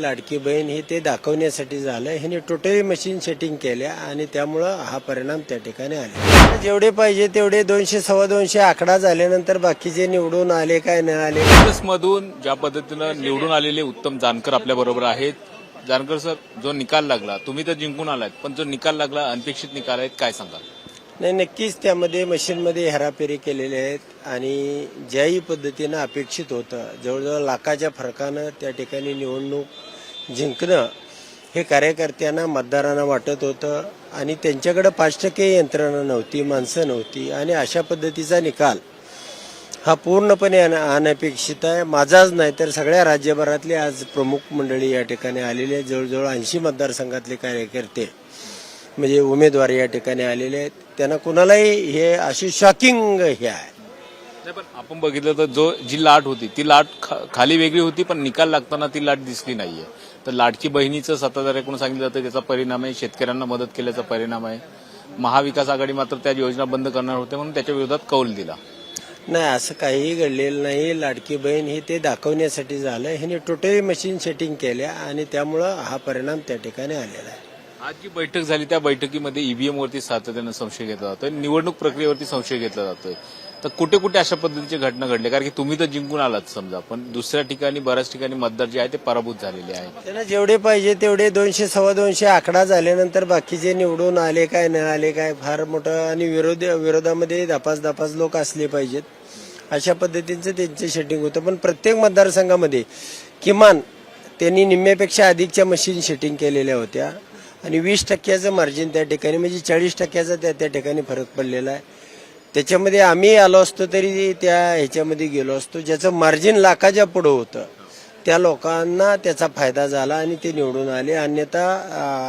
लाडकी बहीण हे ते दाखवण्यासाठी झालं. ह्याने टोटली मशीन सेटिंग केल्या आणि त्यामुळं हा परिणाम त्या ठिकाणी आले. जेवढे पाहिजे तेवढे दोनशे सव्वा दोनशे आकडा झाल्यानंतर बाकीचे निवडून आले काय नाही आले. काँग्रेसमधून ज्या पद्धतीनं निवडून आलेले उत्तम जानकर आपल्या बरोबर आहेत. जानकर सर जो निकाल लागला तुम्ही तर जिंकून आलात पण जो निकाल लागला अनपेक्षित निकाल आहेत काय सांगाल? नाही नक्कीच त्यामध्ये मशीनमध्ये हेराफेरी केलेले आहेत आणि ज्याही पद्धतीनं अपेक्षित होतं जवळजवळ लाखाच्या फरकानं त्या ठिकाणी निवडणूक जिंकणं हे कार्यकर्त्यांना मतदारांना वाटत होतं आणि त्यांच्याकडे पाच टक्के यंत्रणा नव्हती माणसं नव्हती आणि अशा पद्धतीचा निकाल हा पूर्णपणे अन- अनपेक्षित आहे. माझाच नाही तर सगळ्या राज्यभरातले आज प्रमुख मंडळी या ठिकाणी आलेले आहेत. जवळजवळ ऐंशी मतदारसंघातले कार्यकर्ते म्हणजे उमेदवार या ठिकाणी आलेले आहेत. त्यांना कुणालाही हे अशी शॉकिंग हे आहे. नाही पण आपण बघितलं तर जो जी लाट होती ती लाट खा- खाली वेगळी होती पण निकाल लागताना ती लाट दिसली नाहीये. तर लाडकी बहिणीचं सत्ताधाऱ्याकडून सांगितलं जातं त्याचा परिणाम आहे शेतकऱ्यांना मदत केल्याचा परिणाम आहे. महाविकास आघाडी मात्र त्या योजना बंद करणार होते म्हणून त्याच्या विरोधात कौल दिला. नाही असं काहीही घडलेलं नाही. लाडकी बहीण हे ते दाखवण्यासाठी झालं. ह्याने टोटली मशीन सेटिंग केल्या आणि त्यामुळं हा परिणाम त्या ठिकाणी आलेला आहे. आज जी बैठक झाली त्या बैठकीमध्ये ईव्हीएम वरती सातत्यानं संशय घेतला जातोय निवडणूक प्रक्रियेवरती संशय घेतला जातोय. तर कुठे कुठे अशा पद्धतीची घटना घडली? कारण की तुम्ही तर जिंकून आलात समजा पण दुसऱ्या ठिकाणी बऱ्याच ठिकाणी मतदार जे आहे ते पराभूत झालेले आहेत. त्यांना जेवढे पाहिजे तेवढे दोनशे सव्वा दोनशे आकडा झाल्यानंतर बाकीचे निवडून आले काय न आले काय फार मोठं आणि विरोध विरोधामध्ये दपास दपास लोक असले पाहिजेत. अशा पद्धतीचं त्यांचं शेटिंग होतं. पण प्रत्येक मतदारसंघामध्ये किमान त्यांनी निम्म्यापेक्षा अधिकच्या मशीन शेटिंग केलेल्या होत्या. आणि वीस टक्क्याचं मार्जिन त्या ठिकाणी म्हणजे चाळीस टक्क्याचा त्या त्या ठिकाणी फरक पडलेला आहे. त्याच्यामध्ये आम्ही आलो असतो तरी त्या ह्याच्यामध्ये गेलो असतो. ज्याचं मार्जिन लाखाच्या पुढं होतं त्या लोकांना त्याचा फायदा झाला आणि ते निवडून आले. अन्यथा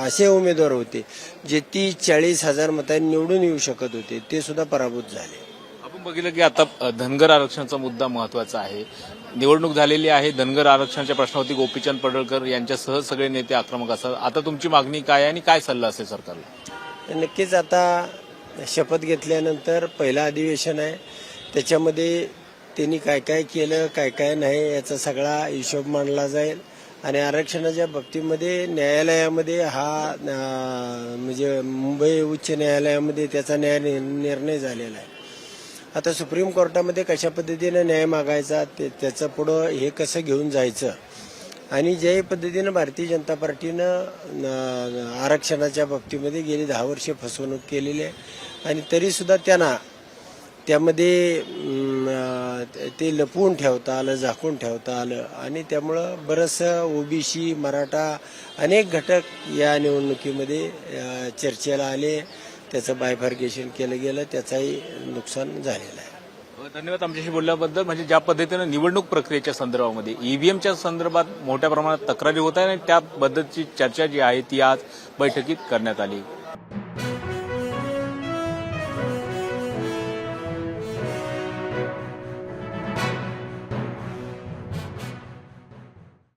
असे उमेदवार होते जे तीस चाळीस हजार मतांनी निवडून येऊ शकत होते. ते सुद्धा पराभूत झाले. बघितलं की आता धनगर आरक्षणाचा मुद्दा महत्त्वाचा आहे. निवडणूक झालेली आहे धनगर आरक्षणाच्या प्रश्नावरती गोपीचंद पडळकर यांच्यासह सगळे नेते आक्रमक असतात. आता तुमची मागणी काय आहे आणि काय सल्ला असेल सरकारला? नक्कीच आता शपथ घेतल्यानंतर पहिलं अधिवेशन आहे. त्याच्यामध्ये त्यांनी काय काय केलं काय काय नाही याचा सगळा हिशोब मांडला जाईल. आणि आरक्षणाच्या बाबतीमध्ये न्यायालयामध्ये हा म्हणजे मुंबई उच्च न्यायालयामध्ये त्याचा न्याय निर्णय झालेला आहे. आता सुप्रीम कोर्टामध्ये कशा पद्धतीनं न्याय मागायचा ते त्याचं पुढं हे कसं घेऊन जायचं? आणि ज्याही पद्धतीनं भारतीय जनता पार्टीनं आरक्षणाच्या बाबतीमध्ये गेली दहा वर्षे फसवणूक केलेली आहे. आणि तरीसुद्धा त्यांना त्यामध्ये ते लपवून ठेवता आलं झाकून ठेवता आलं. आणि त्यामुळं बरंचसं ओबीसी मराठा अनेक घटक या निवडणुकीमध्ये चर्चेला आले. त्याचं बायफार्गेशन केलं गेलं त्याचाही नुकसान झालेलं आहे. धन्यवाद आमच्याशी बोलल्याबद्दल. म्हणजे ज्या पद्धतीनं निवडणूक प्रक्रियेच्या संदर्भामध्ये ईव्हीएमच्या संदर्भात मोठ्या प्रमाणात तक्रारी होत आहे आणि त्याबद्दलची चर्चा जी आहे ती आज बैठकीत करण्यात आली.